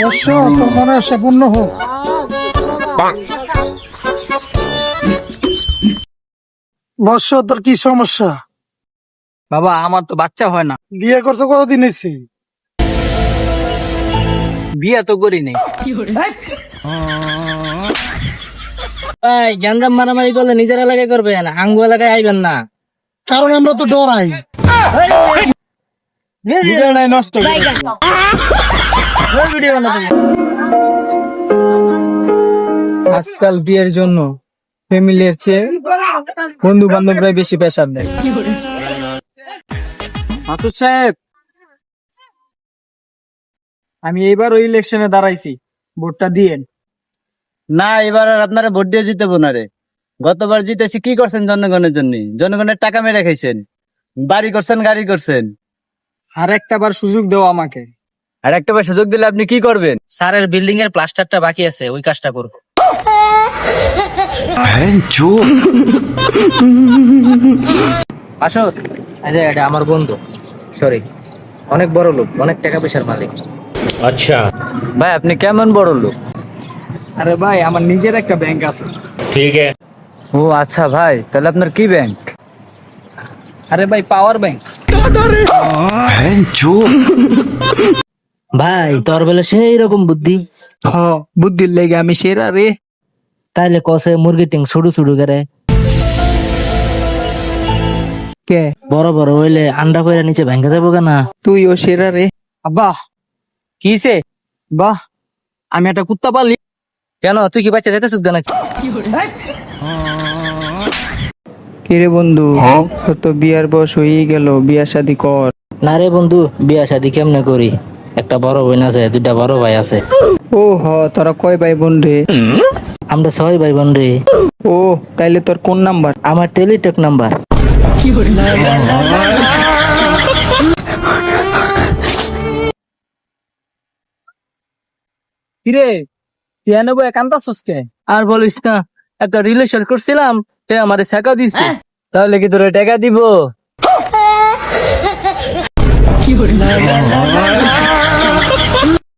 অবশ্য তোর মনে আশা পূর্ণ হোক। বর্ষ তোর কি সমস্যা? বাবা আমার তো বাচ্চা হয় না। বিয়ে করছ কতদিন হয়েছে? বিয়ে তো করি নাই। ভাই গ্যান্দাম মারামারি করলে নিজের এলাকায় করবেন আঙ্গু এলাকায় আইবেন না। কারণ আমরা তো ডরাই। নষ্ট ভিডিও আজকাল বিয়ের জন্য ফ্যামিলির চেয়ে বন্ধু বান্ধবরাই বেশি প্রেশার দেয় মাসুদ সাহেব আমি এইবার ওই ইলেকশনে দাঁড়াইছি ভোটটা দিয়েন। না এবার আর আপনারা ভোট দিয়ে জিতেবো না রে। গতবার জিতেছি কি করছেন জনগণের জন্য? জনগণের টাকা মেরে খাইছেন বাড়ি করছেন গাড়ি করছেন। আর একটা বার সুযোগ দেও আমাকে। আর একটা বার সুযোগ দিলে আপনি কি করবেন? স্যারের বিল্ডিং এর প্লাস্টারটা বাকি আছে ওই কাজটা করব। আসো। এই যে এটা আমার বন্ধু। সরি অনেক বড় লোক অনেক টাকা পয়সার মালিক। আচ্ছা। ভাই আপনি কেমন বড় লোক? আরে ভাই আমার নিজের একটা ব্যাংক আছে। ও আচ্ছা ভাই তাহলে আপনার কি ব্যাংক আরে ভাই পাওয়ার ব্যাংক ভাই তোর বেলা সেই রকম বুদ্ধি? হ বুদ্ধির লেগে আমি সেরা রে। তাইলে কসে মুরগি টিং ছুডু ছুডু করে। কে? বড় বড় হইলে আন্ডা কইরা নিচে ভেঙে যাব কেনা? তুই ও সেরা রে। আব্বা। কিসে বাহ আমি একটা কুত্তা পালি। কেন? তুই কি বাচ্চা যেতেছিস কেন কিরে বন্ধু? তো বিয়ার বয়স হয়ে গেল বিয়া শাদি কর। না রে বন্ধু বিয়া শাদি কেমনে করি? একটা বড় বোন আছে দুইটা বড় ভাই আছে। ও হ তোরা কয় ভাই বোন রে? আমরা ছয় ভাই বোন রে। ও তাইলে তোর কোন নাম্বার? আমার টেলিটক নাম্বার। কিরে তুই নেব একান্ত সসকে আর বলিস না একটা রিলেশন করছিলাম সে আমারে শেখা দিছে। তাহলে কি তোর টাকা দিব?